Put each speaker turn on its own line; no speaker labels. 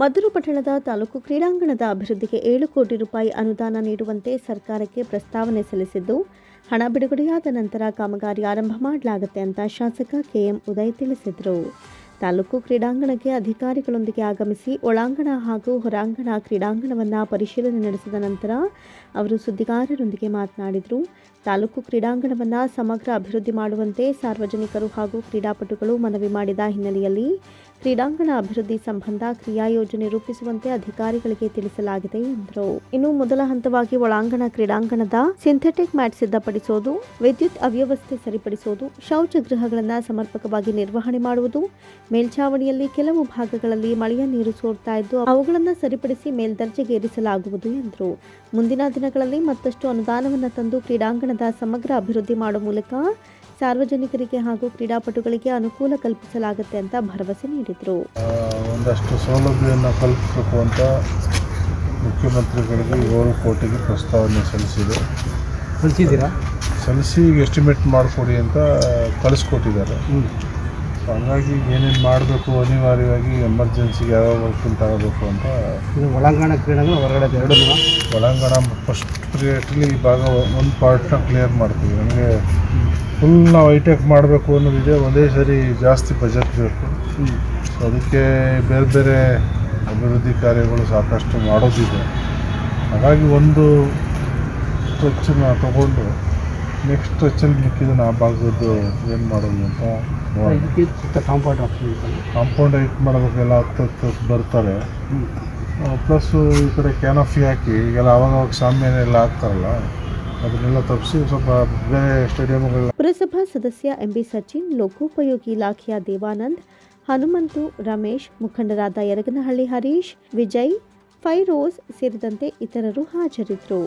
ಮದ್ದೂರು ಪಟ್ಟಣದ ತಾಲೂಕು ಕ್ರೀಡಾಂಗಣದ ಅಭಿವೃದ್ಧಿಗೆ ಏಳು ಕೋಟಿ ರೂಪಾಯಿ ಅನುದಾನ ನೀಡುವಂತೆ ಸರ್ಕಾರಕ್ಕೆ ಪ್ರಸ್ತಾವನೆ ಸಲ್ಲಿಸಿದ್ದು, ಹಣ ಬಿಡುಗಡೆಯಾದ ನಂತರ ಕಾಮಗಾರಿ ಆರಂಭ ಮಾಡಲಾಗುತ್ತೆ ಅಂತ ಶಾಸಕ ಕೆಎಂ ಉದಯ್ ತಿಳಿಸಿದರು. ತಾಲೂಕು ಕ್ರೀಡಾಂಗಣಕ್ಕೆ ಅಧಿಕಾರಿಗಳೊಂದಿಗೆ ಆಗಮಿಸಿ ಒಳಾಂಗಣ ಹಾಗೂ ಹೊರಾಂಗಣ ಕ್ರೀಡಾಂಗಣವನ್ನು ಪರಿಶೀಲನೆ ನಡೆಸಿದ ನಂತರ ಅವರು ಸುದ್ದಿಗಾರರೊಂದಿಗೆ ಮಾತನಾಡಿದರು. ತಾಲೂಕು ಕ್ರೀಡಾಂಗಣವನ್ನು ಸಮಗ್ರ ಅಭಿವೃದ್ಧಿ ಮಾಡುವಂತೆ ಸಾರ್ವಜನಿಕರು ಹಾಗೂ ಕ್ರೀಡಾಪಟುಗಳು ಮನವಿ ಮಾಡಿದ ಹಿನ್ನೆಲೆಯಲ್ಲಿ ಕ್ರೀಡಾಂಗಣ ಅಭಿವೃದ್ಧಿ ಸಂಬಂಧ ಕ್ರಿಯಾ ಯೋಜನೆ ರೂಪಿಸುವಂತೆ ಅಧಿಕಾರಿಗಳಿಗೆ ತಿಳಿಸಲಾಗಿದೆ ಎಂದರು. ಇನ್ನು ಮೊದಲ ಹಂತವಾಗಿ ಒಳಾಂಗಣ ಕ್ರೀಡಾಂಗಣದ ಸಿಂಥೆಟಿಕ್ ಮ್ಯಾಟ್ ಸಿದ್ಧಪಡಿಸೋದು, ವಿದ್ಯುತ್ ಅವ್ಯವಸ್ಥೆ ಸರಿಪಡಿಸೋದು, ಶೌಚಗೃಹಗಳನ್ನು ಸಮರ್ಪಕವಾಗಿ ನಿರ್ವಹಣೆ ಮಾಡುವುದು ಮೇಲ್ಛಾವಣಿಯಲ್ಲಿ ಕೆಲವು ಭಾಗಗಳಲ್ಲಿ ಮಳೆಯ ನೀರು ಸೋರ್ತಾ ಇದ್ದು ಅವುಗಳನ್ನು ಸರಿಪಡಿಸಿ ಮೇಲ್ದರ್ಜೆಗೇರಿಸಲಾಗುವುದು ಎಂದರು. ಮುಂದಿನ ದಿನಗಳಲ್ಲಿ ಮತ್ತಷ್ಟು ಅನುದಾನವನ್ನು ತಂದು ಕ್ರೀಡಾಂಗಣದ ಸಮಗ್ರ ಅಭಿವೃದ್ಧಿ ಮಾಡುವ ಮೂಲಕ ಸಾರ್ವಜನಿಕರಿಗೆ ಹಾಗೂ ಕ್ರೀಡಾಪಟುಗಳಿಗೆ ಅನುಕೂಲ ಕಲ್ಪಿಸಲಾಗುತ್ತೆ ಅಂತ ಭರವಸೆ ನೀಡಿದರು.
ಒಂದಷ್ಟು ಸೌಲಭ್ಯವನ್ನು ಕಲ್ಪಿಸಬೇಕು ಅಂತ ಮುಖ್ಯಮಂತ್ರಿಗಳಿಗೆ ಏಳು ಕೋಟಿಗೆ ಪ್ರಸ್ತಾವನೆ ಸಲ್ಲಿಸಿದೆ.
ಸಲ್ಲಿಸಿದ್ದೀರಾ
ಸಲ್ಲಿಸಿ ಎಸ್ಟಿಮೇಟ್ ಮಾಡಿಕೊಡಿ ಅಂತ ಕಳಿಸ್ಕೊಟ್ಟಿದ್ದಾರೆ.
ಹ್ಞೂ
ಹಾಗಾಗಿ ಏನೇನು ಮಾಡಬೇಕು ಅನಿವಾರ್ಯವಾಗಿ ಎಮರ್ಜೆನ್ಸಿಗೆ ಯಾವ ವರ್ಕಿಂಗ್ ತಗೋಬೇಕು ಅಂತ
ಇದು ಒಳಾಂಗಣ ಕ್ರೀಡೆ ಹೊರಗಡೆ ಎರಡೂ
ಒಳಾಂಗಣ ಫಸ್ಟ್ ಪ್ರಿಯೇಟ್ಲಿ ಈ ಭಾಗ ಒಂದು ಪಾರ್ಟ್ನ ಕ್ಲಿಯರ್ ಮಾಡ್ತೀವಿ. ನಮಗೆ ಫುಲ್ ನಾವು ಹೈಟೆಕ್ ಮಾಡಬೇಕು ಅನ್ನೋದಿದೆ ಒಂದೇ ಸರಿ ಜಾಸ್ತಿ ಬಜೆಟ್ ಬೇಕು. ಸೊ ಅದಕ್ಕೆ ಬೇರೆ ಬೇರೆ ಅಭಿವೃದ್ಧಿ ಕಾರ್ಯಗಳು ಸಾಕಷ್ಟು ಮಾಡೋದಿದೆ. ಹಾಗಾಗಿ ಒಂದು ಸ್ಟ್ರೆಚ್ಚನ್ನ ತಗೊಂಡು ನೆಕ್ಸ್ಟ್ ಸ್ಟ್ರೆಚ್ಚಲ್ಲಿ ಮಿಕ್ಕಿದ್ದನ್ನು ಆ ಭಾಗದ್ದು ಏನು ಮಾಡೋದು ಅಂತ ನೋಡೋಣ.
ಇದಕ್ಕೆ ಸುತ್ತ ಕಾಂಪೌಂಡ್ ಹಾಕ್ತೀವಿ
ಕಾಂಪೌಂಡ್ ಹೈಟ್ ಮಾಡೋದಕ್ಕೆಲ್ಲ ಹತ್ತು ಹತ್ತು ಬರ್ತಾರೆ
ಪ್ಲಸ್
ಪ್ಲಸ್ಸು ಈ ಕಡೆ ಕ್ಯಾನಫಿ ಹಾಕಿ ಈಗೆಲ್ಲ ಅವಾಗ ಅವಾಗ ಸಾಮ್ಯಾನೆಲ್ಲ ಹಾಕ್ತಾರಲ್ಲ ಅದನ್ನೆಲ್ಲ ತಪ್ಪಿಸಿ ಸ್ವಲ್ಪ ಬೇರೆ ಸ್ಟೇಡಿಯಮ್ಗಳ
ಪುರಸಭಾ ಸದಸ್ಯ ಎಂ ಬಿ ಸಚಿನ್ ಲೋಕೋಪಯೋಗಿ ಇಲಾಖೆಯ ದೇವಾನಂದ್ ಹನುಮಂತು ರಮೇಶ್ ಮುಖಂಡರಾದ ಯರಗನಹಳ್ಳಿ ಹರೀಶ್ ವಿಜಯ್ ಫೈರೋಜ್ ಸೇರಿದಂತೆ ಇತರರು ಹಾಜರಿದ್ದರು.